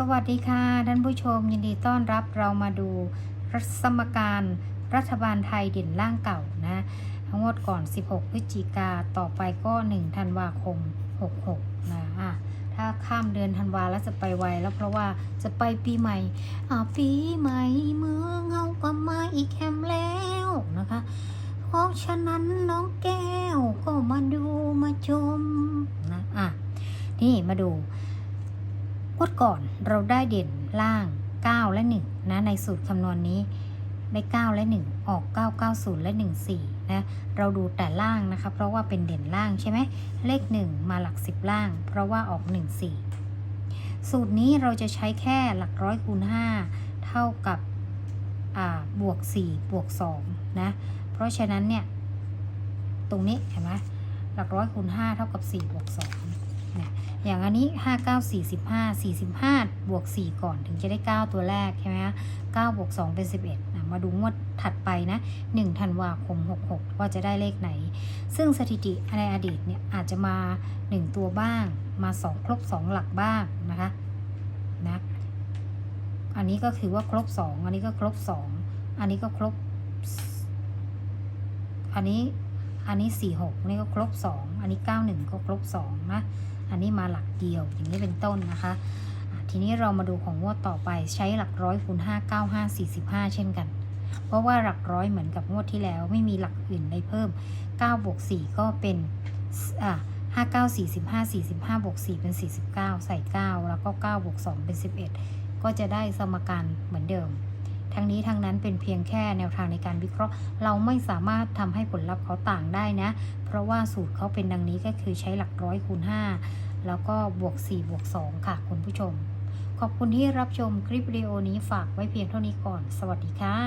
สวัสดีค่ะ ท่านผู้ชมยินดีต้อนรับเรามาดูรัสมการรัฐบาลไทยเด่นล่างเก่านะทั้งหมดก่อน 16 พฤศจิกาต่อไปก็ 1 ธันวาคม 66 นะอะถ้าข้ามเดือนธันวาแล้วจะไปไวแล้วเพราะว่าจะไปปีใหม่อ่าปีใหม่เมืองเฮาก็มาอีกแคมแล้วนะคะ เพราะฉะนั้นน้องแก้วก็มาดูมาชมนะอะนี่มาดู งวดก่อนเราได้เด่นล่าง 9 และ 1 นะ ในสูตรคำนวณนี้ได้ 9 และ 1 ออก 990 และ 14 นะ เราดูแต่ล่างนะคะ เพราะว่าเป็นเด่นล่างใช่ไหม เลข 1 มาหลัก 10 ล่าง เพราะว่าออก 14 สูตรนี้เราจะใช้แค่หลักร้อยคูณ 5 เท่ากับบวก 4 บวก 2 นะ เพราะฉะนั้นเนี่ย ตรงนี้เห็นไหมหลักร้อยคูณ 5 เท่ากับ 4 บวก 2 นี่ยอย่างอันนี้ 5 9 45 45 บวก 4 ก่อนถึงจะได้ 9 ตัวแรกใช่ไหมคะ9บวก 2 เป็น 11นะมาดูงวดถัดไปนะ1ธันวาคม 66 ว่าจะได้เลขไหน ซึ่งสถิติในอดีตเนี่ยอาจจะมา 1 ตัวบ้าง มา 2 ครบ 2 หลักบ้างนะคะนะอันนี้ก็คือว่าครบ 2 อันนี้ก็ครบ 2 อันนี้ก็ครบ อันนี้อันนี้ 46นนี้ก็ครบ 2 อันนี้ 91 ก็ครบ 2 นะ อันนี้มาหลักเดียวอย่างนี้เป็นต้นนะคะ ทีนี้เรามาดูของงวดต่อไปใช้หลักร้อยคูณ5 9 5 45เช่นกัน เพราะว่าหลักร้อยเหมือนกับงวดที่แล้วไม่มีหลักอื่นได้เพิ่ม9บวก4ก็เป็นอะ5 9 45 45บวก4เป็น49ใส่9แล้วก็9บวก2เป็น11ก็จะได้สมการเหมือนเดิม ทั้งนี้ทั้งนั้นเป็นเพียงแค่แนวทางในการวิเคราะห์ เราไม่สามารถทำให้ผลลัพธ์เขาต่างได้นะ เพราะว่าสูตรเขาเป็นดังนี้ก็คือใช้หลักร้อยคูณ 5 แล้วก็บวก4บวก2ค่ะ คุณผู้ชม ขอบคุณที่รับชมคลิปวิดีโอนี้ฝากไว้เพียงเท่านี้ก่อน สวัสดีค่ะ